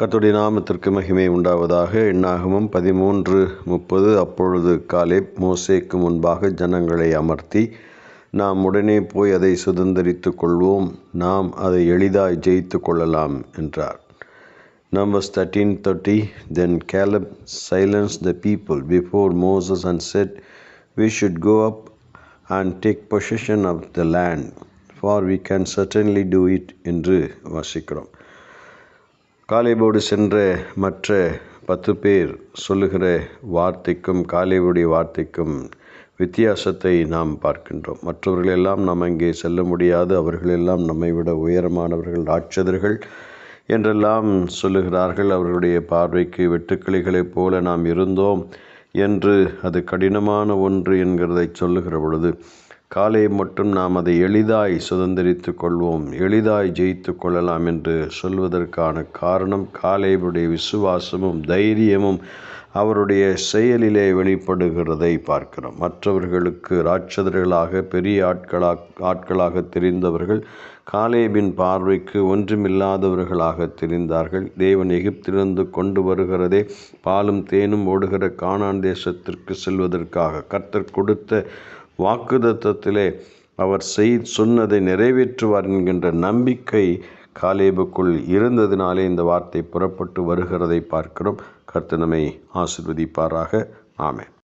கத்துடைய நாமத்திற்கு மகிமை உண்டாவதாக. எண்ணாகமும் பதிமூன்று முப்பது. அப்பொழுது காலே மோசேக்கு முன்பாக ஜனங்களை அமர்த்தி நாம் உடனே போய் அதை சுதந்திரித்து கொள்வோம். நாம் அதை எளிதாய் ஜெயித்து கொள்ளலாம் என்றார். Numbers thirteen thirty then Caleb silence the people before Moses and said we should go up and take possession of the land for we can certainly do it என்று வாசிக்கிறோம். காலேபோடு சென்ற மற்ற பத்து பேர் சொல்லுகிற வார்த்தைக்கும் காலேபுடைய வார்த்தைக்கும் வித்தியாசத்தை நாம் பார்க்கின்றோம். மற்றவர்களெல்லாம் நாம் அங்கே செல்ல முடியாது. அவர்களெல்லாம் நம்மை விட உயரமானவர்கள் ராட்சதர்கள் என்றெல்லாம் சொல்லுகிறார்கள். அவர்களுடைய பார்வைக்கு வெட்டுக்கிளிகளைப் போல நாம் இருந்தோம் என்று அது கடினமான ஒன்று என்கிறதை சொல்லுகிற பொழுது காலை மட்டும் நாம் அதை எளிதாய் சுதந்திரித்து கொள்வோம் எளிதாய் ஜெயித்து கொள்ளலாம் என்று சொல்வதற்கான காரணம் காலேபுடைய விசுவாசமும் தைரியமும் அவருடைய செயலிலே வெளிப்படுகிறதை பார்க்கிறோம். மற்றவர்களுக்கு ராட்சதர்களாக பெரிய ஆட்களாக ஆட்களாக தெரிந்தவர்கள் காலேபின் பார்வைக்கு ஒன்றுமில்லாதவர்களாக தெரிந்தார்கள். தேவன் எகிப்திலிருந்து கொண்டு வருகிறதே பாலும் தேனும் ஓடுகிற கானான் தேசத்திற்கு செல்வதற்காக. கர்த்தர் கொடுத்த வாக்குதத்தத்திலே அவர் செய் சொன்னதை நிறைவேற்றுவார் என்கின்ற நம்பிக்கை காலேபுக்குள் இருந்ததினாலே இந்த வார்த்தை புறப்பட்டு வருகிறதை பார்க்கிறோம். கர்த்தனமை ஆசிர்வதிப்பாராக. ஆமே